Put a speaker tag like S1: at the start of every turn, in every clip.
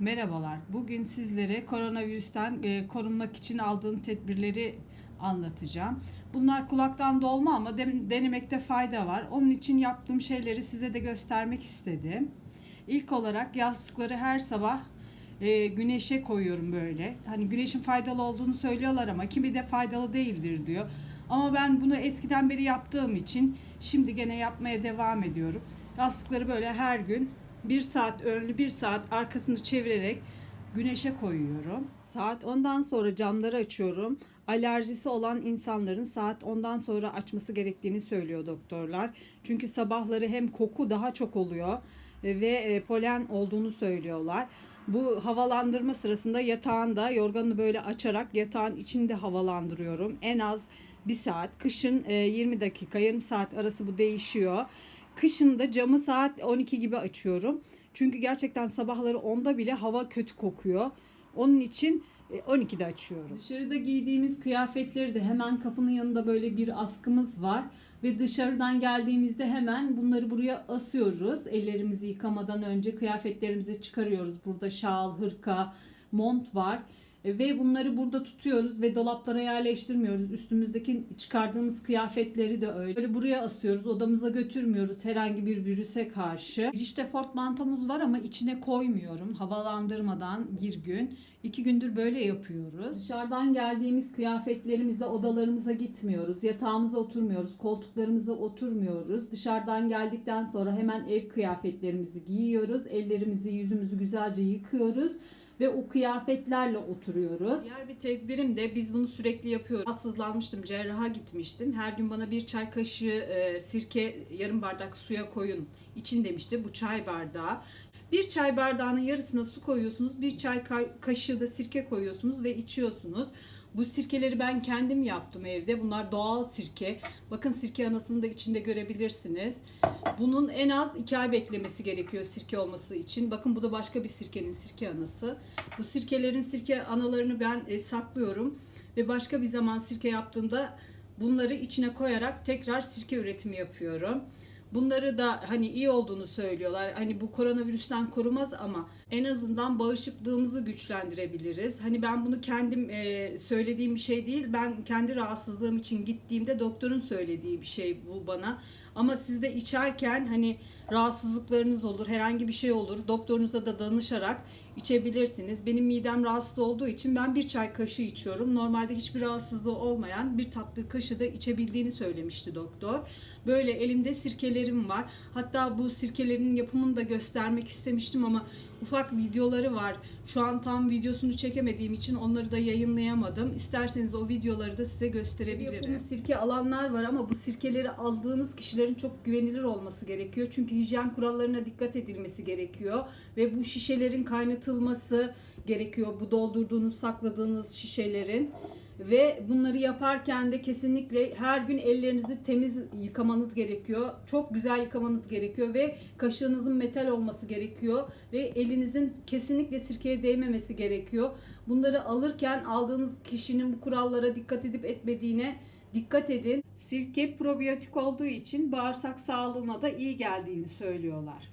S1: Merhabalar. Bugün sizlere koronavirüsten e, korunmak için aldığım tedbirleri anlatacağım. Bunlar kulaktan dolma ama denemekte fayda var. Onun için yaptığım şeyleri size de göstermek istedim. İlk olarak yastıkları her sabah e, güneşe koyuyorum böyle. Hani güneşin faydalı olduğunu söylüyorlar ama kimi de faydalı değildir diyor. Ama ben bunu eskiden beri yaptığım için şimdi gene yapmaya devam ediyorum. Yastıkları böyle her gün bir saat önlü bir saat arkasını çevirerek güneşe koyuyorum. Saat ondan sonra camları açıyorum. Alerjisi olan insanların saat ondan sonra açması gerektiğini söylüyor doktorlar. Çünkü sabahları hem koku daha çok oluyor e, ve e, polen olduğunu söylüyorlar. Bu havalandırma sırasında yatağında yorganını böyle açarak yatağın içinde havalandırıyorum. En az bir saat. Kışın e, 20 dakika, yarım saat arası bu değişiyor. Kışın da camı saat 12 gibi açıyorum. Çünkü gerçekten sabahları 10'da bile hava kötü kokuyor. Onun için e, 12'de açıyorum. Dışarıda giydiğimiz kıyafetleri de hemen kapının yanında böyle bir askımız var. Ve dışarıdan geldiğimizde hemen bunları buraya asıyoruz. Ellerimizi yıkamadan önce kıyafetlerimizi çıkarıyoruz. Burada şal, hırka, mont var. E, Ve bunları burada tutuyoruz ve dolaplara yerleştirmiyoruz. Üstümüzdeki çıkardığımız kıyafetleri de öyle. Böyle buraya asıyoruz. Odamıza götürmüyoruz herhangi bir virüse karşı. Girişte fort mantomuz var ama içine koymuyorum. Havalandırmadan bir gün. iki gündür böyle yapıyoruz. Dışarıdan geldiğimiz kıyafetlerimizle odalarımıza gitmiyoruz. Yatağımıza oturmuyoruz. Koltuklarımıza oturmuyoruz. Dışarıdan geldikten sonra hemen ev kıyafetlerimizi giyiyoruz. Ellerimizi, yüzümüzü güzelce yıkıyoruz ve o kıyafetlerle oturuyoruz. Diğer bir tedbirim de biz bunu sürekli yapıyoruz. Rahatsızlanmıştım, cerraha gitmiştim. Her gün bana bir çay kaşığı e, sirke, yarım bardak suya koyun için demişti. Bu çay bardağı. Bir çay bardağının yarısına su koyuyorsunuz. Bir çay ka- kaşığı da sirke koyuyorsunuz ve içiyorsunuz. Bu sirkeleri ben kendim yaptım evde. Bunlar doğal sirke. Bakın sirke anasını da içinde görebilirsiniz. Bunun en az 2 ay beklemesi gerekiyor sirke olması için. Bakın bu da başka bir sirkenin sirke anası. Bu sirkelerin sirke analarını ben e, saklıyorum. Ve başka bir zaman sirke yaptığımda bunları içine koyarak tekrar sirke üretimi yapıyorum. Bunları da hani iyi olduğunu söylüyorlar. Hani bu koronavirüsten korumaz ama en azından bağışıklığımızı güçlendirebiliriz. Hani ben bunu kendim e, söylediğim bir şey değil. Ben kendi rahatsızlığım için gittiğimde doktorun söylediği bir şey bu bana. Ama siz de içerken hani rahatsızlıklarınız olur, herhangi bir şey olur. Doktorunuza da danışarak içebilirsiniz. Benim midem rahatsız olduğu için ben bir çay kaşığı içiyorum. Normalde hiçbir rahatsızlığı olmayan bir tatlı kaşığı da içebildiğini söylemişti doktor. Böyle elimde sirkelerim var. Hatta bu sirkelerin yapımını da göstermek istemiştim ama ufak videoları var. Şu an tam videosunu çekemediğim için onları da yayınlayamadım. İsterseniz o videoları da size gösterebilirim. Yapımı sirke alanlar var ama bu sirkeleri aldığınız kişilerin çok güvenilir olması gerekiyor. Çünkü hijyen kurallarına dikkat edilmesi gerekiyor ve bu şişelerin kaynatılması gerekiyor. Bu doldurduğunuz, sakladığınız şişelerin ve bunları yaparken de kesinlikle her gün ellerinizi temiz yıkamanız gerekiyor. Çok güzel yıkamanız gerekiyor ve kaşığınızın metal olması gerekiyor ve elinizin kesinlikle sirkeye değmemesi gerekiyor. Bunları alırken aldığınız kişinin bu kurallara dikkat edip etmediğine dikkat edin. Sirke probiyotik olduğu için bağırsak sağlığına da iyi geldiğini söylüyorlar.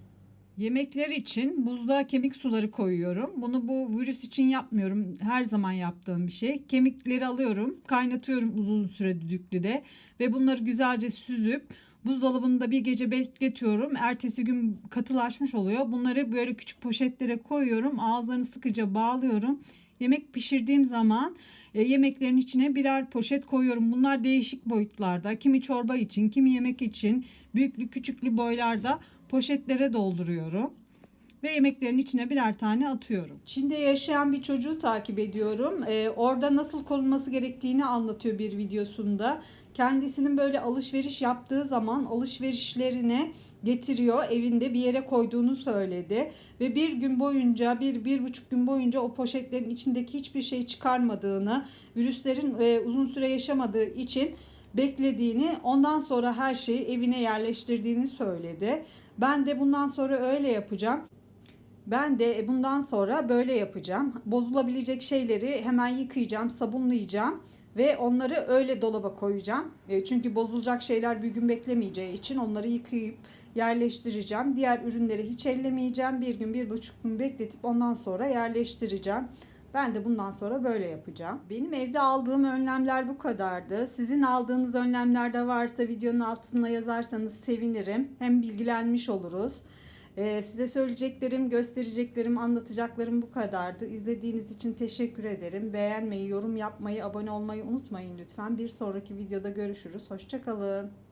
S1: Yemekler için buzluğa kemik suları koyuyorum. Bunu bu virüs için yapmıyorum. Her zaman yaptığım bir şey. Kemikleri alıyorum, kaynatıyorum uzun süre düdüklüde ve bunları güzelce süzüp buzdolabında bir gece bekletiyorum. Ertesi gün katılaşmış oluyor. Bunları böyle küçük poşetlere koyuyorum. Ağızlarını sıkıca bağlıyorum. Yemek pişirdiğim zaman e, yemeklerin içine birer poşet koyuyorum. Bunlar değişik boyutlarda. Kimi çorba için, kimi yemek için, büyüklü küçüklü boylarda poşetlere dolduruyorum ve yemeklerin içine birer tane atıyorum. Çin'de yaşayan bir çocuğu takip ediyorum. Ee, orada nasıl korunması gerektiğini anlatıyor bir videosunda. Kendisinin böyle alışveriş yaptığı zaman alışverişlerini getiriyor evinde bir yere koyduğunu söyledi ve bir gün boyunca bir bir buçuk gün boyunca o poşetlerin içindeki hiçbir şey çıkarmadığını virüslerin e, uzun süre yaşamadığı için beklediğini ondan sonra her şeyi evine yerleştirdiğini söyledi. Ben de bundan sonra öyle yapacağım. Ben de bundan sonra böyle yapacağım. Bozulabilecek şeyleri hemen yıkayacağım, sabunlayacağım Ve onları öyle dolaba koyacağım. E, çünkü bozulacak şeyler bir gün beklemeyeceği için onları yıkayıp yerleştireceğim. Diğer ürünleri hiç ellemeyeceğim. Bir gün, bir buçuk gün bekletip ondan sonra yerleştireceğim. Ben de bundan sonra böyle yapacağım. Benim evde aldığım önlemler bu kadardı. Sizin aldığınız önlemler de varsa videonun altına yazarsanız sevinirim. Hem bilgilenmiş oluruz. Ee, size söyleyeceklerim, göstereceklerim, anlatacaklarım bu kadardı. İzlediğiniz için teşekkür ederim. Beğenmeyi, yorum yapmayı, abone olmayı unutmayın lütfen. Bir sonraki videoda görüşürüz. Hoşçakalın.